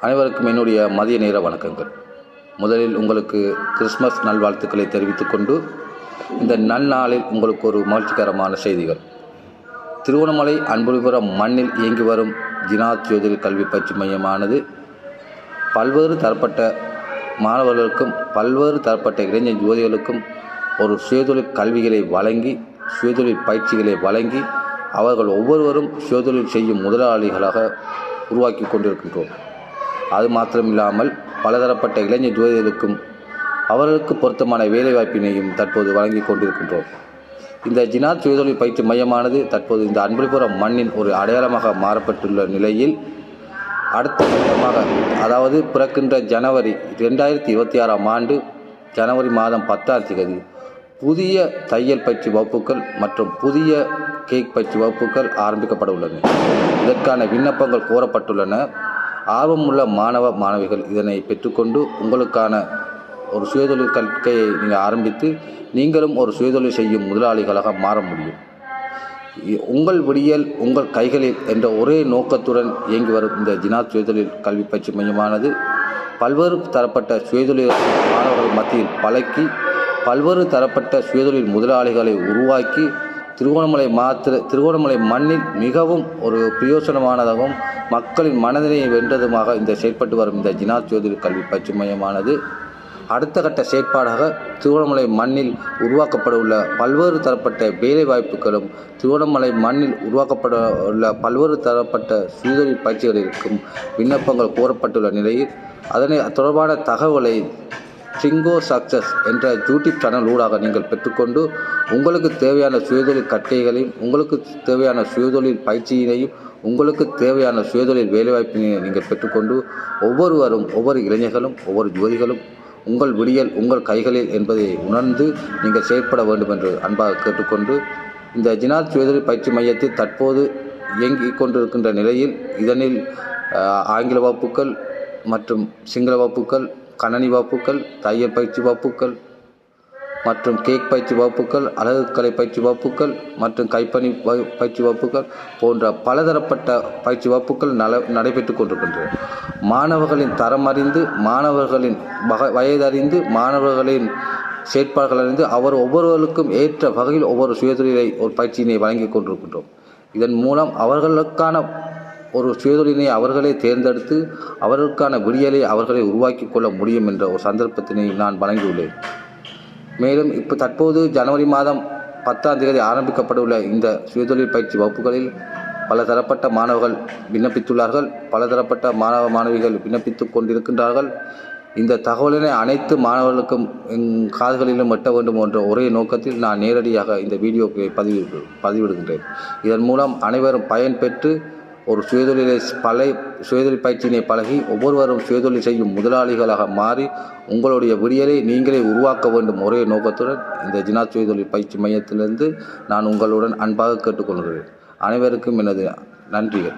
அனைவருக்கும் என்னுடைய மதிய நேர வணக்கங்கள். முதலில் உங்களுக்கு கிறிஸ்மஸ் நல்வாழ்த்துக்களை தெரிவித்துக் கொண்டு இந்த நன்னாளில் உங்களுக்கு ஒரு மகிழ்ச்சிகரமான செய்திகள். திருவண்ணாமலை அன்புபுரம் மண்ணில் இயங்கி வரும் ஜினாத் ஜோதிட கல்வி பயிற்சி மையமானது பல்வேறு தரப்பட்ட மாணவர்களுக்கும் பல்வேறு தரப்பட்ட இளைஞர் ஜோதிகளுக்கும் ஒரு சுயதொழில் கல்விகளை வழங்கி சுயதொழில் பயிற்சிகளை வழங்கி அவர்கள் ஒவ்வொருவரும் சுயதொழில் செய்யும் முதலாளிகளாக உருவாக்கி கொண்டிருக்கின்றோம். அது மாத்திரமில்லாமல் பலதரப்பட்ட இளைஞர் ஜோதிகளுக்கும் அவர்களுக்கு பொருத்தமான வேலைவாய்ப்பினையும் தற்போது வழங்கி கொண்டிருக்கின்றோம். இந்த ஜினாத் சுயதொழில் பயிற்சி மையமானது தற்போது இந்த அன்புபுரம் மண்ணின் ஒரு அடையாளமாக மாறப்பட்டுள்ள நிலையில் அடுத்த கட்டமாக அதாவது பிறக்கின்ற ஜனவரி ரெண்டாயிரத்தி இருபத்தி ஆறாம் ஆண்டு ஜனவரி மாதம் பத்தாம் தேதி புதிய தையல் பயிற்சி வகுப்புகள் மற்றும் புதிய கேக் பயிற்சி வகுப்புகள் ஆரம்பிக்கப்பட உள்ளன. இதற்கான விண்ணப்பங்கள் கோரப்பட்டுள்ளன. ஆர்வமுள்ள மாணவ மாணவிகள் இதனை பெற்றுக்கொண்டு உங்களுக்கான ஒரு சுயதொழில் கற்கையை நீங்கள் ஆரம்பித்து நீங்களும் ஒரு சுயதொழில் செய்யும் முதலாளிகளாக மாற முடியும். உங்கள் விடியல் உங்கள் கைகளில் என்ற ஒரே நோக்கத்துடன் இயங்கி வரும் இந்த ஜினா சுயதொழில் கல்வி பயிற்சி மையமானது பல்வேறு தரப்பட்ட சுயதொழில் மாணவர்கள் மத்தியில் பழக்கி பல்வேறு தரப்பட்ட சுயதொழில் முதலாளிகளை உருவாக்கி திருகோணமலை மாத்திர திருகோணமலை மண்ணில் மிகவும் ஒரு பிரயோசனமானதாகவும் மக்களின் மனதினை வென்றதுமாக இந்த செயல்பட்டு வரும் இந்த ஜினாத் சுயதொழில் கல்வி பயிற்சி மையமானது அடுத்த கட்ட செயற்பாடாக திருவண்ணாமலை மண்ணில் உருவாக்கப்பட உள்ள பல்வேறு தரப்பட்ட வேலை வாய்ப்புகளும் திருவண்ணாமலை மண்ணில் உருவாக்கப்பட உள்ள பல்வேறு தரப்பட்ட சுயதொழில் பயிற்சிகளிற்கும் விண்ணப்பங்கள் கோரப்பட்டுள்ள நிலையில் அதனை தொடர்பான தகவலை சிங்கோ சக்சஸ் என்ற யூடியூப் சேனல் ஊடாக நீங்கள் பெற்றுக்கொண்டு உங்களுக்கு தேவையான சுயதொழில் கட்டைகளையும் உங்களுக்கு தேவையான சுயதொழில் பயிற்சியினையும் உங்களுக்கு தேவையான சுயதொழில் வேலைவாய்ப்பினை நீங்கள் பெற்றுக்கொண்டு ஒவ்வொருவரும் ஒவ்வொரு இளைஞர்களும் ஒவ்வொரு ஜோதிகளும் உங்கள் விடியல் உங்கள் கைகளில் என்பதை உணர்ந்து நீங்கள் செயற்பட வேண்டும் என்று அன்பாக கேட்டுக்கொண்டு இந்த ஜினாத் சுயதொழில் பயிற்சி மையத்தில் தற்போது இயங்கிக் கொண்டிருக்கின்ற நிலையில் இதனில் ஆங்கில வகுப்புகள் மற்றும் சிங்கள வகுப்புகள் கணனி வகுப்புகள் தையல் பயிற்சி வகுப்புகள் மற்றும் கேக் பயிற்சி வகுப்புகள் அழகுக்கலை பயிற்சி வகுப்புகள் மற்றும் கைப்பணி பயிற்சி வகுப்புகள் போன்ற பலதரப்பட்ட பயிற்சி வகுப்புகள் நல நடைபெற்று கொண்டிருக்கின்றன. மாணவர்களின் தரம் அறிந்து மாணவர்களின் வக வயதறிந்து மாணவர்களின் செயற்பாடுகள் அறிந்து அவர் ஒவ்வொருவருக்கும் ஏற்ற வகையில் ஒவ்வொரு சுயதொழிலை ஒரு பயிற்சியினை வழங்கி கொண்டிருக்கின்றோம். இதன் மூலம் அவர்களுக்கான ஒரு சுயதொழிலை அவர்களே தேர்ந்தெடுத்து அவர்களுக்கான விடியலை அவர்களை உருவாக்கி கொள்ள முடியும் என்ற ஒரு சந்தர்ப்பத்தினை நான் வழங்கியுள்ளேன். மேலும் இப்போ தற்போது ஜனவரி மாதம் பத்தாம் தேதி ஆரம்பிக்கப்பட உள்ள இந்த சுயதொழில் பயிற்சி வகுப்புகளில் பல தரப்பட்ட மாணவர்கள் விண்ணப்பித்துள்ளார்கள். பல தரப்பட்ட மாணவ மாணவிகள் விண்ணப்பித்துக் கொண்டிருக்கின்றார்கள். இந்த தகவலினை அனைத்து மாணவர்களுக்கும் என் காதுகளிலும் எட்ட வேண்டும் என்ற ஒரே நோக்கத்தில் நான் நேரடியாக இந்த வீடியோவை பதிவிடு பதிவிடுகின்றேன். இதன் மூலம் அனைவரும் பயன்பெற்று ஒரு சுயதொழிலை பழைய சுயதொழில் பயிற்சியினை பழகி ஒவ்வொருவரும் சுயதொழில் செய்யும் முதலாளிகளாக மாறி உங்களுடைய விடியலை நீங்களே உருவாக்க வேண்டும் ஒரே நோக்கத்துடன் இந்த ஜினா சுயதொழில் பயிற்சி மையத்திலிருந்து நான் உங்களுடன் அன்பாக கேட்டுக்கொள்கிறேன். அனைவருக்கும் எனது நன்றிகள்.